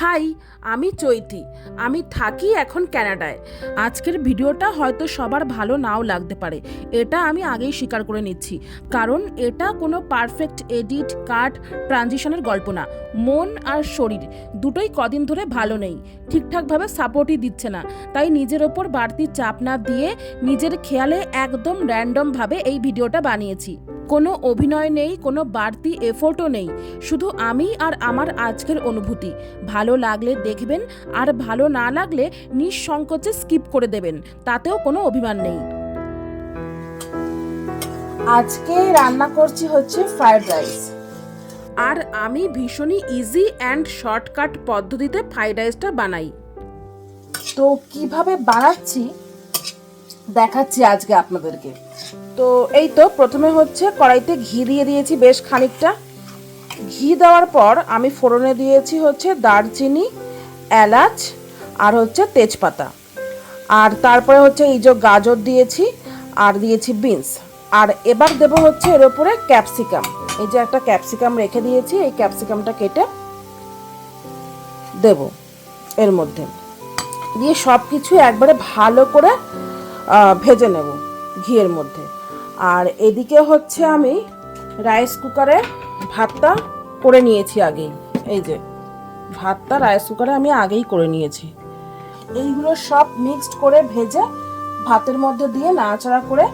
High, আমি চৈতি। আমি থাকি এখন ক্যানাডায়। আজকের ভিডিওটা হয়তো সবার ভালো নাও লাগতে পারে। এটা আমি আগেই স্বীকার করে নিচ্ছি। কারণ এটা কোনো পারফেক্ট এডিট, কাট, ট্রানজিশনের গল্প না। মন আর শরীর দুটোই কদিন ধরে ভালো নেই। ঠিকঠাকভাবে সাপোর্টই দিচ্ছে না। তাই নিজের ওপর বাড়তি চাপ না দিয়ে নিজের খেয়ালে একদম র্যান্ডমভাবে এই ভিডিওটা বানিয়েছি। কোনো অভিনয় নেই, কোনো বাড়তি এফোর্টও নেই। শুধু আমি আর আমার আজকের অনুভূতি। ভালো লাগলে দেখবেন, আর ভালো না লাগলে নিঃসংকোচে স্কিপ করে দেবেন। তাতেও কোনো অভিমান নেই। আজকে রান্না করছি হচ্ছে ফ্রাইড রাইস। আর আমি ভীষণই ইজি অ্যান্ড শর্টকাট পদ্ধতিতে ফ্রাইড রাইসটা বানাই। তো কীভাবে বানাচ্ছি, দেখাচ্ছি আজকে আপনাদেরকে। তো এই তো প্রথমে হচ্ছে কড়াইতে ঘি দিয়ে দিয়েছি বেশ খানিকটা। ঘি দেওয়ার পর আমি ফোড়নে দিয়েছি হচ্ছে দারচিনি, এলাচ আর হচ্ছে তেজপাতা। আর তারপরে হচ্ছে এই যে গাজর দিয়েছি আর দিয়েছি বিনস। আর এবার দেবো হচ্ছে এর উপরে ক্যাপসিকাম। এই যে একটা ক্যাপসিকাম রেখে দিয়েছি, এই ক্যাপসিকামটা কেটে দেব এর মধ্যে। দিয়ে সব কিছু একবারে ভালো করে ভেজে নেব ঘিয়ের মধ্যে। আর এদিকে হচ্ছে আমি রাইস কুকারে ভাতটা করে নিয়েছি আগেই। এই যে, ভাতটা রাইস কুকারে আমি আগেই করে নিয়েছি। এইগুলো সব মিক্সড করে ভেজে ভাতের মধ্যে দিয়ে নাড়াচাড়া করে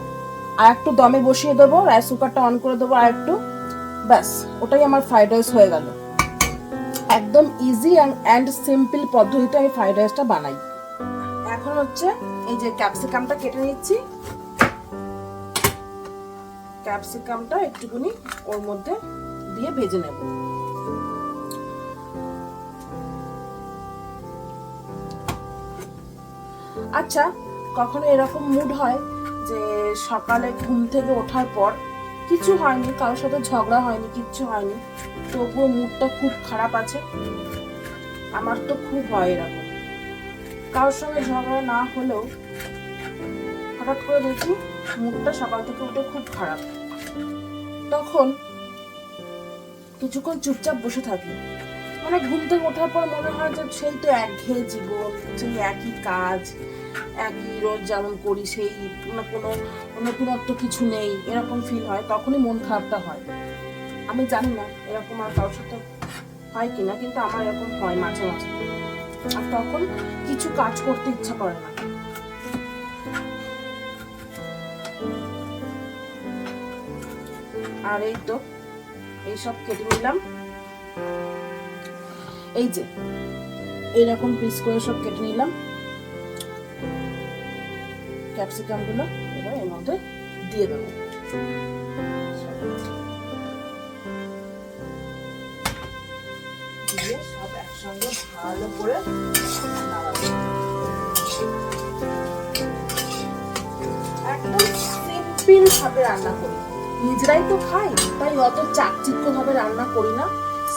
আর একটু দমে বসিয়ে দেবো রাইস কুকারটা অন করে দেবো আর একটু, ব্যাস, ওটাই আমার ফ্রাইড রাইস হয়ে গেল। একদম ইজি অ্যান্ড সিম্পল পদ্ধতিতে আমি ফ্রাইড রাইসটা বানাই। এখন হচ্ছে এই যে ক্যাপসিকামটা কেটে নিচ্ছি। ক্যাপসিকামটা একটুখানি ওর মধ্যে দিয়ে ভেজে নেব। আচ্ছা কখনো এরকম মুড হয় যে সকালে ঘুম থেকে ওঠার পর কিছু হয়নি, কারোর সাথে ঝগড়া হয়নি, কিচ্ছু হয়নি, তবুও মুডটা খুব খারাপ আছে? আমার তো খুব হয় এরকম। কারোর সঙ্গে ঝগড়া না হলেও হঠাৎ করে দেখি মুডটা সকাল থেকে উঠে খুব খারাপ। তখন কিছুক্ষণ চুপচাপ বসে থাকি। মানে ঘুম থেকে ওঠার পর মনে হয় যে সেই তো একঘেয়ে জীবন, সেই একই কাজ, একই রোজ যেমন করি, সেই না কোনো নতুনত্ব কিছু নেই, এরকম ফিল হয়, তখনই মন খারাপটা হয়। আমি জানি না এরকম আর কারোর সাথে হয় কিনা, কিন্তু আমার এরকম হয় মাঝে মাঝে। আর তখন কিছু কাজ করতে ইচ্ছা করে না। আর এই তো এইসব কেটে নিলাম। এই যে, এইরকম পিস করে সব কেটে নিলাম। ক্যাপসিকামগুলো এবার এর মধ্যে দিয়ে দেবো। দিয়ে সব একসঙ্গে ভালো করে একদম সিম্পল ভাবে রান্না করি। নিজেরাই তো খাই, তাই অত চাকচিক্য ভাবে রান্না করি না।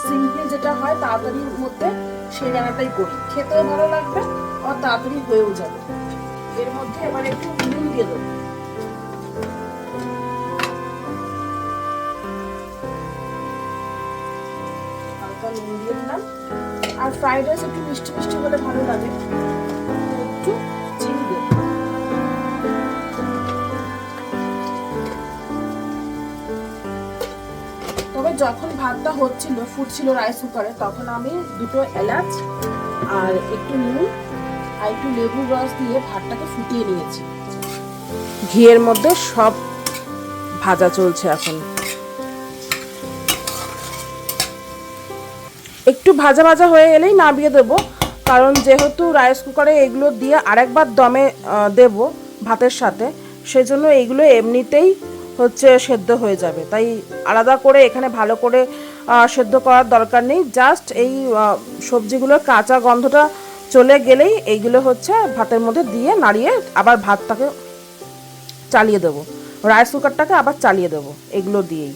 সিম্পল যেটা হয়, তাড়াতাড়ির মধ্যে সেই রান্নাটাই করি। খেতেও ভালো লাগবে আর তাড়াতাড়ি হয়েও যাবে। এর মধ্যে এবার একটু নুন দিয়ে দেবো। আর ফ্রাইড রাইস একটু মিষ্টি মিষ্টি হলে ভালো লাগে। যখন ভাতটা হচ্ছিল, ফুটছিল রাইস কুকারে তখন আমি দুটো এলাচ আর একটু নুন আর একটু লেবু রস দিয়ে ভাতটাকে ফুটিয়ে নিয়েছি। ঘিয়ের মধ্যে সব ভাজা চলছে এখন। একটু ভাজা ভাজা হয়ে এলেই নামিয়ে দেবো, কারণ যেহেতু রাইস কুকারে এগুলো দিয়ে আরেকবার দমে দেব ভাতের সাথে, সেজন্য এইগুলো এমনিতেই হচ্ছে সেদ্ধ হয়ে যাবে। তাই আলাদা করে এখানে ভালো করে সেদ্ধ করার দরকার নেই। জাস্ট এই সবজিগুলোর কাঁচা গন্ধটা চলে গেলেই এইগুলো হচ্ছে ভাতের মধ্যে দিয়ে নাড়িয়ে আবার ভাতটাকে চালিয়ে দেবো। রাইস কুকারটাকে আবার চালিয়ে দেবো এগুলো দিয়েই।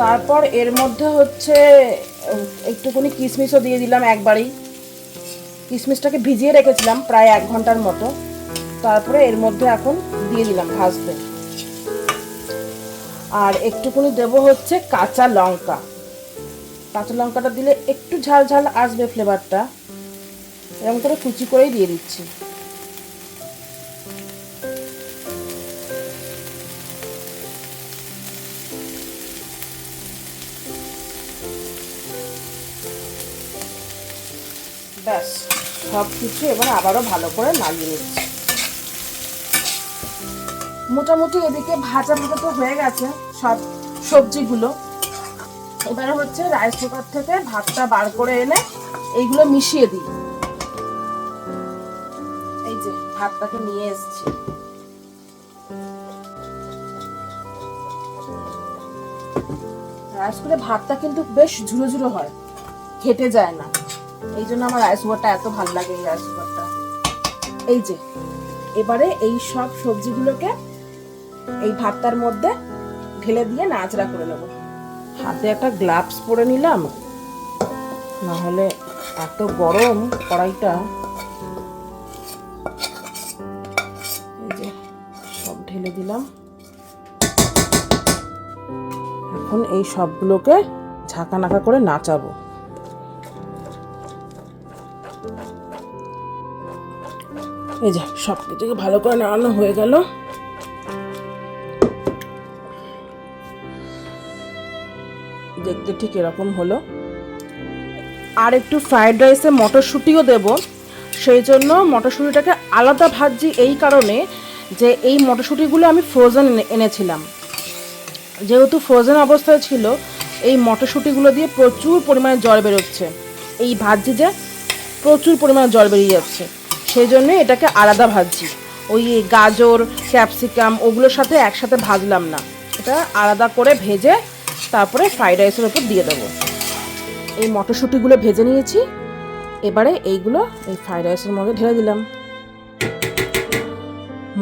তারপর এর মধ্যে হচ্ছে একটুখানি কিশমিশও দিয়ে দিলাম একবারেই। কিশমিশটাকে ভিজিয়ে রেখেছিলাম প্রায় এক ঘণ্টার মতো। তারপরে এর মধ্যে এখন দিয়ে দিলাম ভাজতে। আর একটুখানি দেবো হচ্ছে কাঁচা লঙ্কা। কাঁচা লঙ্কাটা দিলে একটু ঝাল ঝাল আসবে ফ্লেভারটা এরকম করে কুচি করেই দিয়ে দিচ্ছি। ব্যাস সব কিছু এবার আবারও ভালো করে নাড়িয়ে নিচ্ছি। মোটামুটি এদিকে ভাজা ভাজা তো হয়ে গেছে। সব সবজিগুলো। এবারে হচ্ছে রাইস কুকার থেকে ভাতটা বার করে এনে এইগুলো মিশিয়ে দিই। এই যে, ভাতটাকে নিয়ে এসেছি। রাইস কুকারে ভাতটা কিন্তু বেশ ঝুরো ঝুরো হয়, ঘেটে যায় না। এই জন্য আমার রাইস কুকারটা এত ভালো লাগে এই রাইস কুকারটা এই যে, এবারে এই সব সবজিগুলোকে এই ভাতটার মধ্যে ঢেলে দিয়ে নাচড়া করে নেব। হাতে একটা গ্লাভস পরে নিলাম। নাহলে এত গরম কড়াইটা। সব ঢেলে দিলাম। এখন এই সবগুলোকে নাকা করে নাচাবো। এই যে সব কিছুকে ভালো করে নাড়ানো হয়ে গেল। দেখতে ঠিক এরকম হলো। আর একটু ফ্রায়েড রাইসে মটরশুঁটিও দেব। সেই জন্য মটরশুঁটিটাকে আলাদা ভাজছি এই কারণে যে এই মটরশুঁটিগুলো আমি ফ্রোজেন এনেছিলাম। যেহেতু ফ্রোজেন অবস্থায় ছিল, এই মটরশুঁটিগুলো দিয়ে প্রচুর পরিমাণে জল বেরোচ্ছে। এই ভাজছি যে প্রচুর পরিমাণে জল বেরিয়ে যাচ্ছে। সেই জন্য এটাকে আলাদা ভাজছি ওই গাজর ক্যাপসিকাম ওগুলোর সাথে একসাথে ভাজলাম না। এটা আলাদা করে ভেজে তারপরে ফ্রাইড রাইসের ওপর দিয়ে দেবো। এই মটরশুঁটিগুলো ভেজে নিয়েছি। এবারে এইগুলো এই ফ্রাইড রাইসের মধ্যে ঢেলে দিলাম।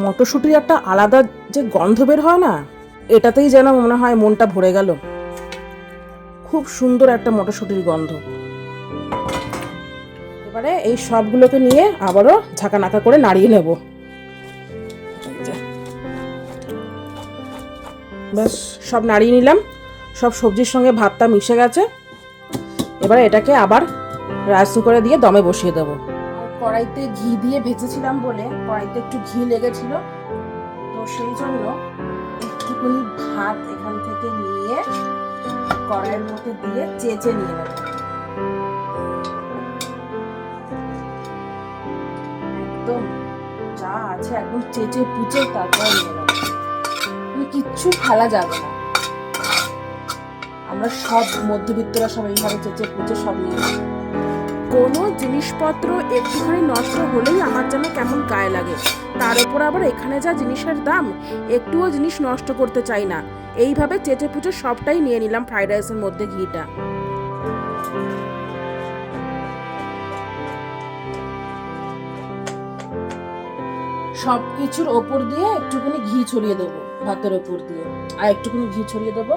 মটরশুঁটির একটা আলাদা যে গন্ধ বের হয় না, এটাতেই যেন মনে হয় মনটা ভরে গেল। খুব সুন্দর একটা মটরশুঁটির গন্ধ। এবারে এই সবগুলোকে নিয়ে আবারও নাকা করে নাড়িয়ে নেব। ব্যাস, সব নাড়িয়ে নিলাম। সব সবজির সঙ্গে ভাতটা মিশে গেছে। এবারে এটাকে আবার রাইস কুকারে দিয়ে দমে বসিয়ে দেবো। কড়াইতে ঘি দিয়ে ভেজেছিলাম বলে কড়াইতে একটু ঘি লেগেছিল। তো সেই জন্য একটুখানি ভাত এখান থেকে নিয়ে কড়াইয়ের মধ্যে দিয়ে চেঁচে নিয়ে নেব। একদম যা আছে, একদম চেঁচে পুচে তারপরে নিয়ে নেব। মানে কিচ্ছু ফেলা যাবে না। আমরা সব মধ্যবিত্তরা সব এইভাবে চেঁচে পুচে সব কোনো জিনিসপত্র একটুখানি নষ্ট হলেই আমার যেন কেমন গায়ে লাগে। তার উপর আবার এখানে যা জিনিসের দাম, একটুও জিনিস নষ্ট করতে চাই না। এইভাবে চেটে পুচে সবটাই নিয়ে নিলাম ফ্রাইড রাইসের মধ্যে ঘিটা। সব কিছুর ওপর দিয়ে একটুখানি ঘি ছড়িয়ে দেবো, ভাতের ওপর দিয়ে। আর একটুখানি ঘি ছড়িয়ে দেবো।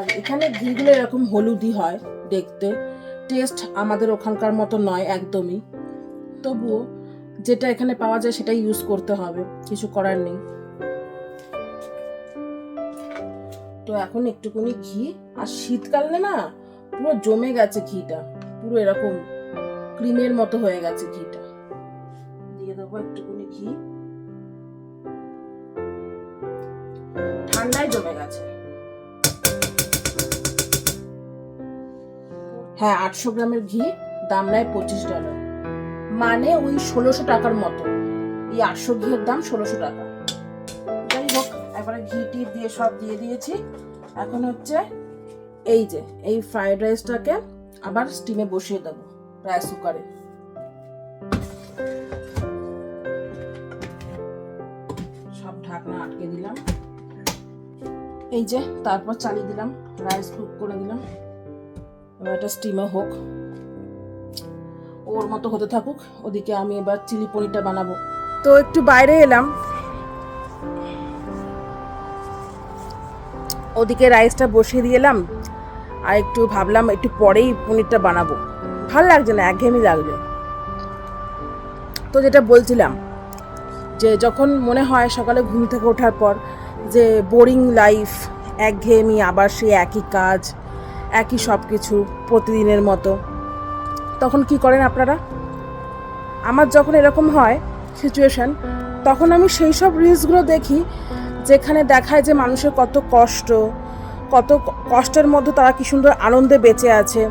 আর এখানে ঘিগুলো এরকম হলুদই হয় দেখতে। টেস্ট আমাদের ওখানকার মতো নয় একদমই। তবুও যেটা এখানে পাওয়া যায় সেটাই ইউজ করতে হবে, কিছু করার নেই। তো এখন একটুখানি ঘি, আর শীতকালে না পুরো জমে গেছে ঘিটা, পুরো এরকম ক্রিমের মতো হয়ে গেছে ঘিটা। দিয়ে দেবো একটুখানি ঘি। ঠান্ডায় জমে গেছে। হ্যাঁ আটশো গ্রামের ঘি, দাম নেয় পঁচিশ ডলার। মানে ওই ষোলোশো টাকার মতো। এই আটশো ঘিয়ের দাম ষোলোশো টাকা। যাই হোক, এবারে ঘি টি দিয়ে সব দিয়ে দিয়েছি। এখন হচ্ছে এই যে, এই ফ্রাইড রাইসটাকে আবার স্টিমে বসিয়ে দেবো রাইস কুকারে। সব ঢাকনা আটকে দিলাম। এই যে, তারপর চালিয়ে দিলাম, রাইস কুক করে দিলাম। এবার এটা স্টিমে হোক। ওর মতো হতে থাকুক, ওদিকে আমি এবার চিলি পনিরটা বানাবো। তো একটু বাইরে এলাম। ওদিকে রাইসটা বসিয়ে দিয়ে এলাম, আর একটু ভাবলাম একটু পরেই পনিরটা বানাবো। ভালো লাগছে না, একঘেয়েমি লাগছে তো যেটা বলছিলাম, যে যখন মনে হয় সকালে ঘুম থেকে ওঠার পর যে বোরিং লাইফ একঘেয়েমি, আবার সেই একই কাজ একই সব কিছু প্রতিদিনের মতো। তখন কি করেন আপনারা? আমার যখন এরকম হয় সিচুয়েশন তখন আমি সেই সব রিলসগুলো দেখি যেখানে দেখায় যে মানুষের কত কষ্ট, কত কষ্টের মধ্যে তারা কি সুন্দর আনন্দে বেঁচে আছে।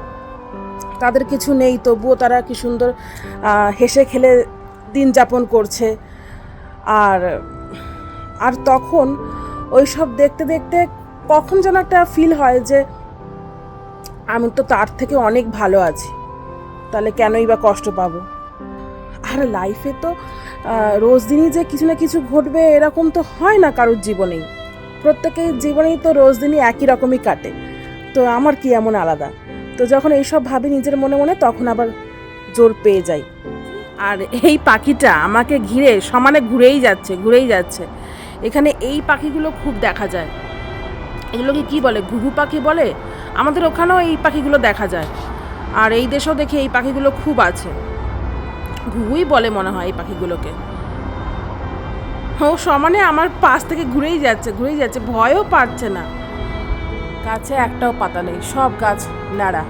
তাদের কিছু নেই, তবুও তারা কি সুন্দর হেসে খেলে দিন যাপন করছে। আর আর তখন ওই সব দেখতে দেখতে কখন যেন একটা ফিল হয় যে আমি তো তার থেকে অনেক ভালো আছি। তাহলে কেনই বা কষ্ট পাবো? আর লাইফে তো রোজ দিনই যে কিছু না কিছু ঘটবে এরকম তো হয় না কারোর জীবনেই। প্রত্যেকের জীবনেই তো রোজ দিনই একই রকমই কাটে। তো আমার কি এমন আলাদা? তো যখন এইসব ভাবি নিজের মনে মনে, তখন আবার জোর পেয়ে যাই। আর এই পাখিটা আমাকে ঘিরে সমানে ঘুরেই যাচ্ছে ঘুরেই যাচ্ছে। এখানে এই পাখিগুলো খুব দেখা যায়। এগুলোকে কি বলে? ঘুঘু পাখি বলে? আমাদের ওখানেও এই পাখিগুলো দেখা যায়। আর এই দেশেও দেখি এই পাখিগুলো খুব আছে। ঘুঘুই বলে মনে হয় এই পাখিগুলোকে। ও সমানে আমার পাশ থেকে ঘুরেই যাচ্ছে ঘুরেই যাচ্ছে, ভয়ও পাচ্ছে না। গাছে একটাও পাতা নেই, সব গাছ নাড়া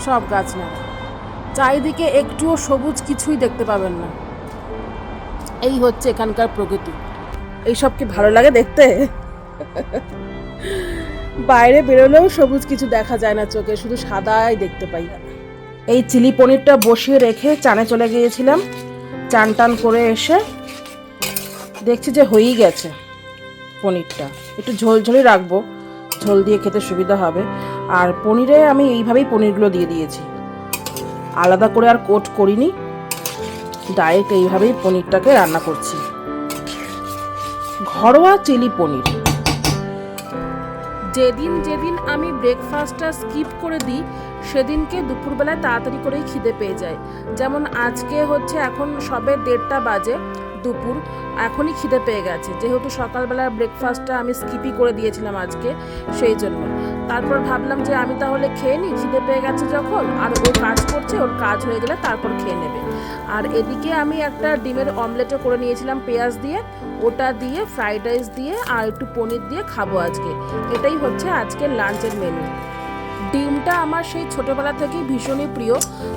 সব গাছ নাড়া চারিদিকে একটুও সবুজ কিছুই দেখতে পাবেন না। এই হচ্ছে এখানকার প্রকৃতি। এইসব কি ভালো লাগে দেখতে? বাইরে বেরোলেও সবুজ কিছু দেখা যায় না চোখে, শুধু সাদাই দেখতে পাই। এই চিলি পনিরটা বসিয়ে রেখে চানে চলে গিয়েছিলাম। চান টান করে এসে দেখছি যে হয়েই গেছে পনিরটা। একটু ঝোল ঝোলই রাখব, ঝোল দিয়ে খেতে সুবিধা হবে। আর পনিরে আমি এইভাবেই পনিরগুলো দিয়ে দিয়েছি। আলাদা করে আর কোট করিনি, ডাইরেক্ট এইভাবেই পনিরটাকে রান্না করছি। ঘরোয়া চিলি পনির। যেদিন যেদিন আমি ব্রেকফাস্টটা স্কিপ করে দিই, সেদিনকে দুপুরবেলায় তাড়াতাড়ি করেই খিদে পেয়ে যায়। যেমন আজকে হচ্ছে এখন সবে দেড়টা বাজে দুপুর, এখনই খিদে পেয়ে গেছে। যেহেতু সকালবেলার ব্রেকফাস্টটা আমি স্কিপই করে দিয়েছিলাম আজকে, সেই জন্য। তারপর ভাবলাম যে আমি তাহলে খেয়ে নিই, খিদে পেয়ে গেছে যখন, আর ও কাজ করছে, ওর কাজ হয়ে গেলে তারপর খেয়ে নেবে। আর এদিকে আমি একটা ডিমের অমলেটও করে নিয়েছিলাম পেঁয়াজ দিয়ে ওটা দিয়ে ফ্রাইড রাইস দিয়ে আর একটু পনির দিয়ে খাব আজকে। এটাই হচ্ছে আজকের লাঞ্চের মেনু ডিমটা আমার সেই ছোটবেলা থেকেই ভীষণই প্রিয়।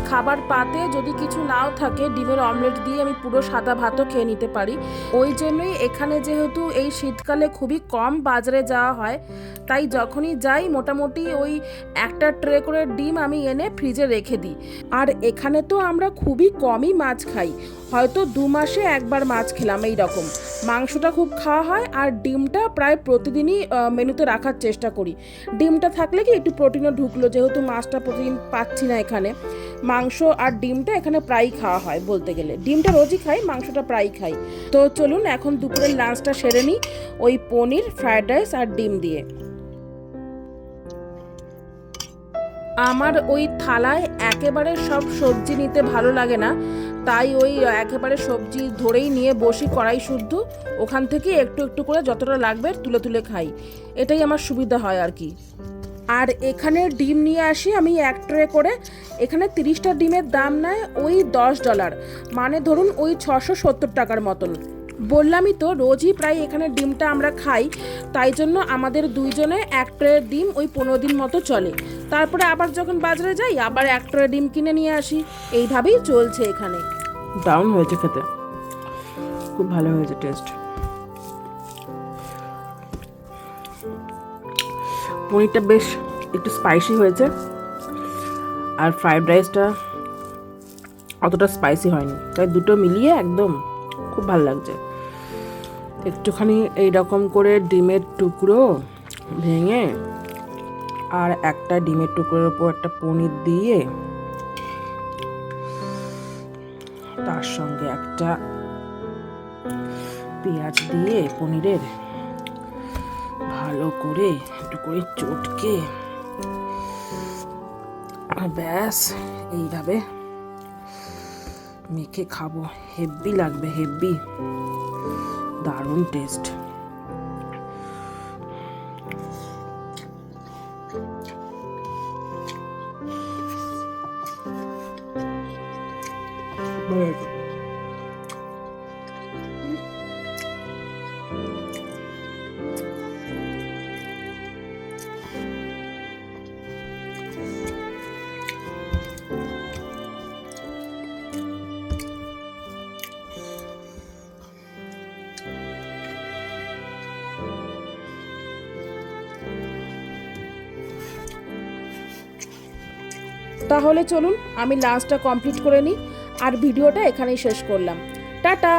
খাবার পাতে যদি কিছু নাও থাকে, ডিমের অমলেট দিয়ে আমি পুরো সাদা ভাতও খেয়ে নিতে পারি। ওই জন্যই এখানে যেহেতু এই শীতকালে খুবই কম বাজারে যাওয়া হয়, তাই যখনই যাই মোটামুটি ওই একটা ট্রে করে ডিম আমি এনে ফ্রিজে রেখে দিই। আর এখানে তো আমরা খুবই কমই মাছ খাই। হয়তো দু মাসে একবার মাছ খেলাম এই রকম মাংসটা খুব খাওয়া হয় আর ডিমটা প্রায় প্রতিদিনই মেনুতে রাখার চেষ্টা করি। ডিমটা থাকলে কি একটু প্রোটিনও ঢুকলো যেহেতু মাছটা প্রতিদিন পাচ্ছি না এখানে। মাংস আর ডিমটা এখানে প্রায়ই খাওয়া হয় বলতে গেলে। ডিমটা রোজই খাই, মাংসটা প্রায়ই খাই। তো চলুন এখন দুপুরের লাঞ্চটা সেরে নিই ওই পনির ফ্রায়েড রাইস আর ডিম দিয়ে। আমার ওই থালায় একেবারে সব সবজি নিতে ভালো লাগে না। তাই ওই একেবারে সবজি ধরেই নিয়ে বসি কড়াই শুদ্ধ। ওখান থেকে একটু একটু করে যতটা লাগবে তুলে তুলে খাই। এটাই আমার সুবিধা হয় আর কি। আর এখানে ডিম নিয়ে আসি আমি এক ট্রে করে। এখানে তিরিশটা ডিমের দাম নেয় ওই দশ ডলার। মানে ধরুন ওই ছশো সত্তর টাকার মতন। বললামই তো রোজই প্রায় এখানে ডিমটা আমরা খাই। তাই জন্য আমাদের দুইজনে এক ট্রে ডিম ওই পনেরো দিন মতো চলে। তারপরে আবার যখন বাজারে যাই, আবার এক ট্রে ডিম কিনে নিয়ে আসি। এইভাবেই চলছে এখানে। দারুণ হয়েছে খেতে। খুব ভালো হয়েছে টেস্ট পনিরটা বেশ একটু স্পাইসি হয়েছে। আর ফ্রাইড রাইসটা অতটা স্পাইসি হয়নি। তাই দুটো মিলিয়ে একদম খুব ভালো লাগছে। একটুখানি এই রকম করে ডিমের টুকরো ভেঙে আর একটা ডিমের টুকরোর উপর একটা পনির দিয়ে তার সঙ্গে একটা পেঁয়াজ দিয়ে পনিরের ভালো করে একটু করে চটকে। ব্যাস এইভাবে মেখে খাব। হেভি লাগবে হেভি দারুণ টেস্ট তাহলে চলুন আমি লাঞ্চটা কমপ্লিট করে নিই আর ভিডিওটা এখানেই শেষ করলাম। টাটা!